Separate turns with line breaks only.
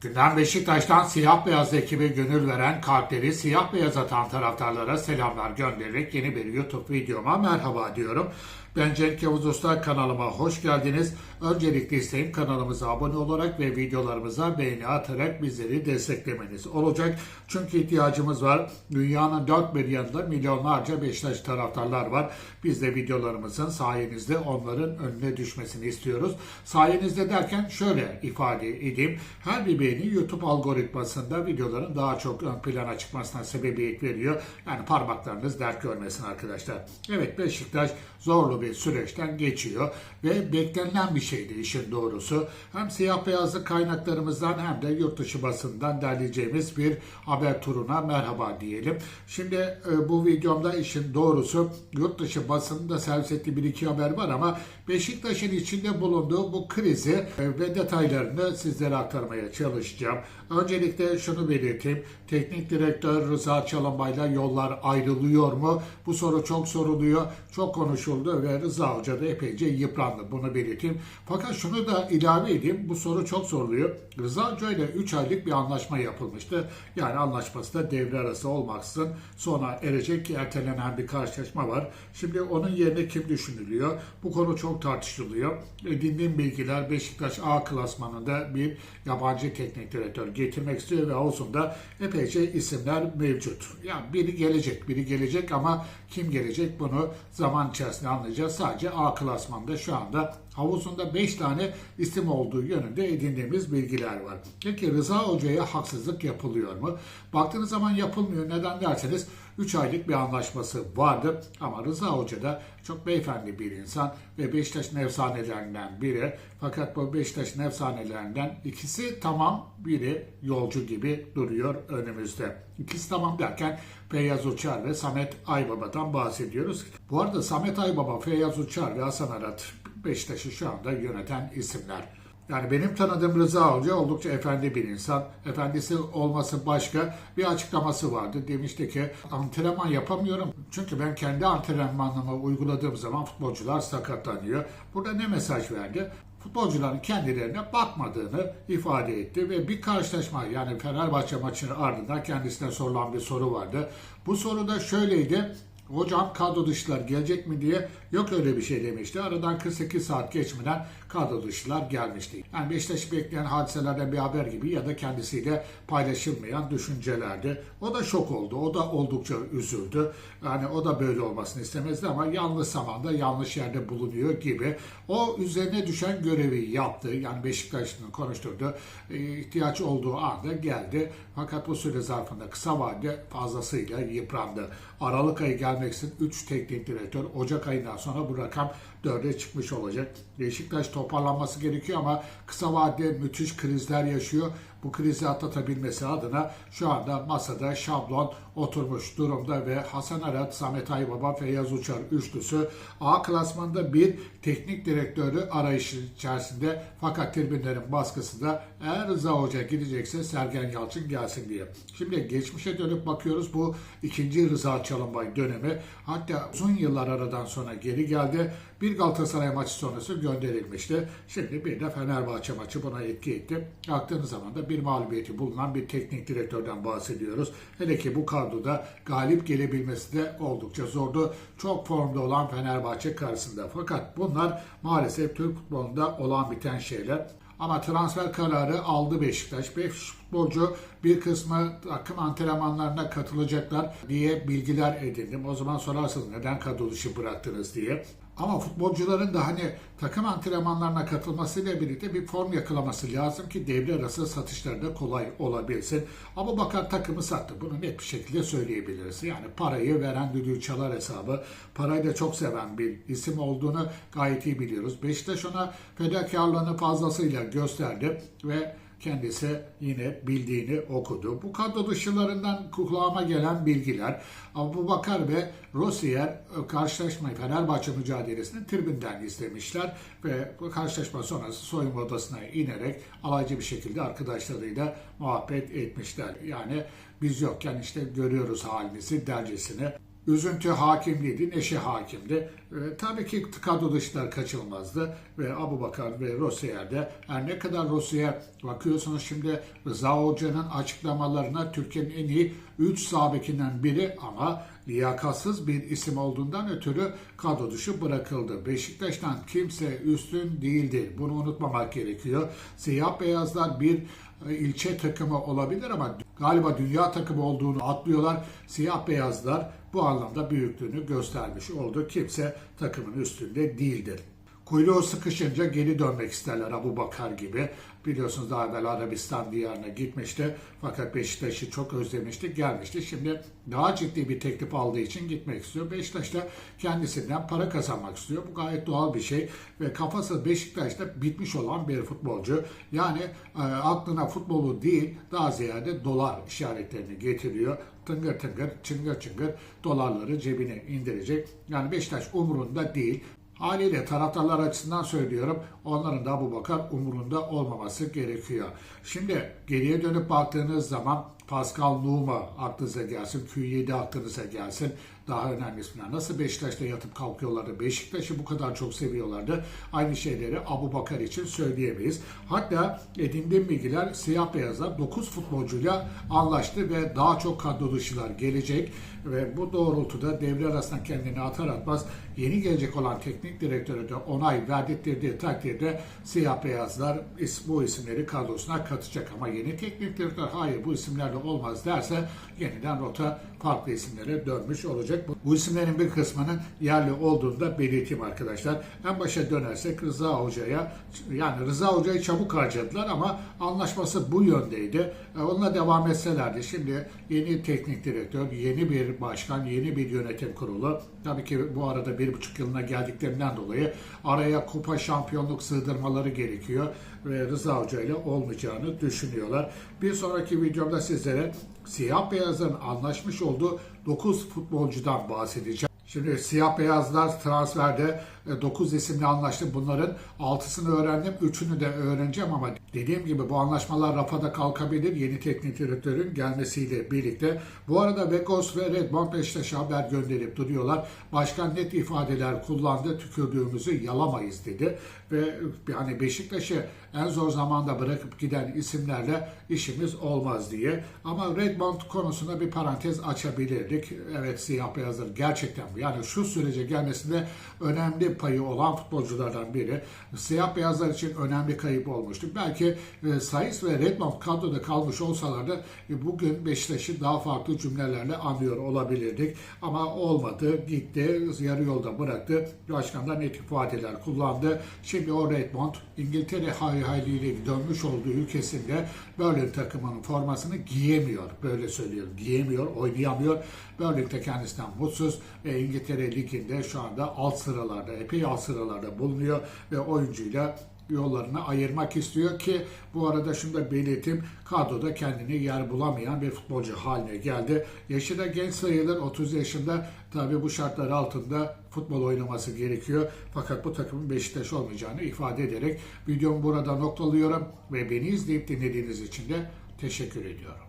Gündem Beşiktaş'tan siyah beyaz ekibe gönül veren kalpleri siyah beyaz atan taraftarlara selamlar göndererek yeni bir YouTube videoma merhaba diyorum. Ben Cenk Yavuz Usta kanalıma hoş geldiniz. Öncelikle isteğim kanalımıza abone olarak ve videolarımıza beğeni atarak bizleri desteklemeniz olacak. Çünkü ihtiyacımız var. Dünyanın dört bir yanında milyonlarca Beşiktaş taraftarlar var. Biz de videolarımızın sayenizde onların önüne düşmesini istiyoruz. Sayenizde derken şöyle ifade edeyim. Her bir beğeni YouTube algoritmasında videoların daha çok ön plana çıkmasına sebebiyet veriyor. Yani parmaklarınız dert görmesin arkadaşlar. Evet Beşiktaş zorlu bir süreçten geçiyor ve beklenilen bir şeydi işin doğrusu. Hem siyah beyazlı kaynaklarımızdan hem de yurt dışı basından derleyeceğimiz bir haber turuna merhaba diyelim. Şimdi e, bu videomda işin doğrusu yurt dışı basında servis ettiği bir iki haber var ama Beşiktaş'ın içinde bulunduğu bu krizi e, ve detaylarını sizlere aktarmaya çalışacağım. Öncelikle şunu belirteyim. Teknik direktör Rıza Çalınbay'la yollar ayrılıyor mu? Bu soru çok soruluyor, çok konuşuldu ve Rıza Hoca da epeyce yıprandı. Bunu belirteyim. Fakat şunu da ilave edeyim. Bu soru çok soruluyor. Rıza Hoca ile 3 aylık bir anlaşma yapılmıştı. Yani anlaşması da devre arası olmaksızın sona erecek ertelenen bir karşılaşma var. Şimdi onun yerine kim düşünülüyor? Bu konu çok tartışılıyor. Edindiğim bilgiler Beşiktaş A klasmanında bir yabancı teknik direktör getirmek istiyor ve havuzunda epeyce isimler mevcut. Yani biri gelecek, biri gelecek ama kim gelecek bunu zaman içerisinde anlayacağız. Sadece A klasmanda şu anda havuzunda 5 tane isim olduğu yönünde edindiğimiz bilgiler var. Peki Rıza Hoca'ya haksızlık yapılıyor mu? Baktığınız zaman yapılmıyor. Neden derseniz 3 aylık bir anlaşması vardı ama Rıza Hoca da çok beyefendi bir insan ve Beşiktaş'ın efsanelerinden biri. Fakat bu Beşiktaş'ın efsanelerinden ikisi tamam, biri yolcu gibi duruyor önümüzde. İkisi tamam derken Feyyaz Uçar ve Samet Aybaba'dan bahsediyoruz. Bu arada Samet Aybaba, Feyyaz Uçar ve Hasan Arat Beşiktaş'ı şu anda yöneten isimler. Yani benim tanıdığım Rıza Hoca oldukça efendi bir insan. Efendisi olması başka bir açıklaması vardı. Demişti ki antrenman yapamıyorum. Çünkü ben kendi antrenmanımı uyguladığım zaman futbolcular sakatlanıyor. Burada ne mesaj verdi? futbolcuların kendilerine bakmadığını ifade etti ve bir karşılaşma yani Fenerbahçe maçının ardından kendisine sorulan bir soru vardı. Bu soru da şöyleydi. Hocam kadro dışılar gelecek mi diye yok öyle bir şey demişti. Aradan 48 saat geçmeden kadro dışılar gelmişti. Yani Beşiktaş'ı bekleyen hadiselerden bir haber gibi ya da kendisiyle paylaşılmayan düşüncelerdi. O da şok oldu. O da oldukça üzüldü. Yani o da böyle olmasını istemezdi ama yanlış zamanda yanlış yerde bulunuyor gibi. O üzerine düşen görevi yaptı. Yani Beşiktaş'ın konuşturdu. E, ihtiyaç olduğu anda geldi. Fakat bu süre zarfında kısa vadede fazlasıyla yıprandı. Aralık ayı gelmek için 3 teknik direktör. Ocak ayından sonra bu rakam 4'e çıkmış olacak. Beşiktaş toparlanması gerekiyor ama kısa vadede müthiş krizler yaşıyor. Bu krizi atlatabilmesi adına şu anda masada şablon oturmuş durumda ve Hasan Arat, Samet Aybaba, Feyyaz Uçar üçlüsü A klasmanda bir teknik direktörü arayışı içerisinde fakat tribünlerin baskısı da eğer Rıza Hoca gidecekse Sergen Yalçın gelsin diye. Şimdi geçmişe dönüp bakıyoruz bu ikinci Rıza Çalınbay dönemi. Hatta uzun yıllar aradan sonra geri geldi. Bir Galatasaray maçı sonrası gönderilmişti. Şimdi bir de Fenerbahçe maçı buna etki etti. Baktığınız zaman da bir mağlubiyeti bulunan bir teknik direktörden bahsediyoruz. Hele ki bu kadroda galip gelebilmesi de oldukça zordu. Çok formda olan Fenerbahçe karşısında. Fakat bunlar maalesef Türk futbolunda olan biten şeyler. Ama transfer kararı aldı Beşiktaş. 5 futbolcu bir kısmı takım antrenmanlarına katılacaklar diye bilgiler edindim. O zaman sorarsınız neden kadro dışı bıraktınız diye. Ama futbolcuların da hani takım antrenmanlarına katılmasıyla birlikte bir form yakalaması lazım ki devre arası satışlarda kolay olabilsin. Ama bakar takımı sattı. Bunu net bir şekilde söyleyebiliriz. Yani parayı veren düdüğü çalar hesabı. Parayı da çok seven bir isim olduğunu gayet iyi biliyoruz. Beşiktaş ona fedakarlığını fazlasıyla gösterdi ve kendisi yine bildiğini okudu. Bu kadro dışılarından kulağıma gelen bilgiler Abu Bakar ve Rossier e, karşılaşmayı Fenerbahçe mücadelesini tribünden izlemişler ve karşılaşma sonrası soyunma odasına inerek alaycı bir şekilde arkadaşlarıyla muhabbet etmişler. Yani biz yokken işte görüyoruz halinizi dercesine Üzüntü hakimliydi, neşe hakimdi. E, tabii ki kadro dışlar kaçılmazdı ve Abu Bakar ve Rossier de her ne kadar Rossier bakıyorsunuz şimdi Rıza Hoca'nın açıklamalarına Türkiye'nin en iyi 3 sabekinden biri ama liyakatsız bir isim olduğundan ötürü kadro dışı bırakıldı. Beşiktaş'tan kimse üstün değildir. Bunu unutmamak gerekiyor. Siyah beyazlar bir e, ilçe takımı olabilir ama galiba dünya takımı olduğunu atlıyorlar. Siyah beyazlar bu anlamda büyüklüğünü göstermiş oldu. Kimse takımın üstünde değildir. Kuyruğu sıkışınca geri dönmek isterler Abu Bakar gibi. Biliyorsunuz daha evvel Arabistan diyarına gitmişti. Fakat Beşiktaş'ı çok özlemişti, gelmişti. Şimdi daha ciddi bir teklif aldığı için gitmek istiyor. Beşiktaş da kendisinden para kazanmak istiyor. Bu gayet doğal bir şey. Ve kafası Beşiktaş'ta bitmiş olan bir futbolcu. Yani e, aklına futbolu değil, daha ziyade dolar işaretlerini getiriyor tıngır tıngır, çıngır çıngır dolarları cebine indirecek. Yani Beşiktaş umurunda değil. Haliyle taraftarlar açısından söylüyorum. Onların da bu bakar umurunda olmaması gerekiyor. Şimdi geriye dönüp baktığınız zaman Pascal Numa aklınıza gelsin, Q7 aklınıza gelsin. Daha önemli isimler. Nasıl Beşiktaş'ta yatıp kalkıyorlardı? Beşiktaş'ı bu kadar çok seviyorlardı. Aynı şeyleri Abu Bakar için söyleyemeyiz. Hatta edindiğim bilgiler siyah beyazlar 9 futbolcuyla anlaştı ve daha çok kadro dışılar gelecek. Ve bu doğrultuda devre arasında kendini atar atmaz yeni gelecek olan teknik direktörü de onay verdikleri takdirde siyah beyazlar bu isimleri kadrosuna katacak. Ama yeni teknik direktör hayır bu isimlerle olmaz derse yeniden rota farklı isimlere dönmüş olacak. Bu isimlerin bir kısmının yerli olduğunu da belirteyim arkadaşlar. En başa dönersek Rıza Hoca'ya yani Rıza Hoca'yı çabuk harcadılar ama anlaşması bu yöndeydi. E, onunla devam etselerdi. Şimdi yeni teknik direktör, yeni bir başkan, yeni bir yönetim kurulu. Tabii ki bu arada bir buçuk yılına geldiklerinden dolayı araya kupa şampiyonluk sığdırmaları gerekiyor ve Rıza Hoca ile olmayacağını düşünüyorlar. Bir sonraki videomda sizlere siyah beyazların anlaşmış olduğu 9 futbolcudan bahsedeceğim. Şimdi siyah beyazlar transferde 9 isimle anlaştı. Bunların 6'sını öğrendim. 3'ünü de öğreneceğim ama dediğim gibi bu anlaşmalar rafada kalkabilir. Yeni teknik direktörün gelmesiyle birlikte. Bu arada Vegos ve Redmond Beşiktaş'a haber gönderip duruyorlar. Başkan net ifadeler kullandı. Tükürdüğümüzü yalamayız dedi. Ve yani Beşiktaş'ı en zor zamanda bırakıp giden isimlerle işimiz olmaz diye. Ama Redmond konusunda bir parantez açabilirdik. Evet siyah beyazlar gerçekten. Yani şu sürece gelmesinde önemli payı olan futbolculardan biri. Siyah beyazlar için önemli kayıp olmuştu. Belki e, Sayıs ve Redmond kadroda kalmış olsalardı e, bugün Beşiktaş'ı daha farklı cümlelerle anlıyor olabilirdik. Ama olmadı. Gitti. Yarı yolda bıraktı. Başkan da net ifadeler kullandı. Şimdi o Redmond İngiltere hay hayliyle dönmüş olduğu ülkesinde Berlin takımının formasını giyemiyor. Böyle söylüyorum. Giyemiyor, oynayamıyor. Berlin'de kendisinden mutsuz ve İngiltere Ligi'nde şu anda alt sıralarda, epey alt sıralarda bulunuyor ve oyuncuyla yollarını ayırmak istiyor ki bu arada şunu da belirteyim kadroda kendini yer bulamayan bir futbolcu haline geldi. Yaşı da genç sayılır 30 yaşında tabi bu şartlar altında futbol oynaması gerekiyor. Fakat bu takımın Beşiktaş olmayacağını ifade ederek videomu burada noktalıyorum ve beni izleyip dinlediğiniz için de teşekkür ediyorum.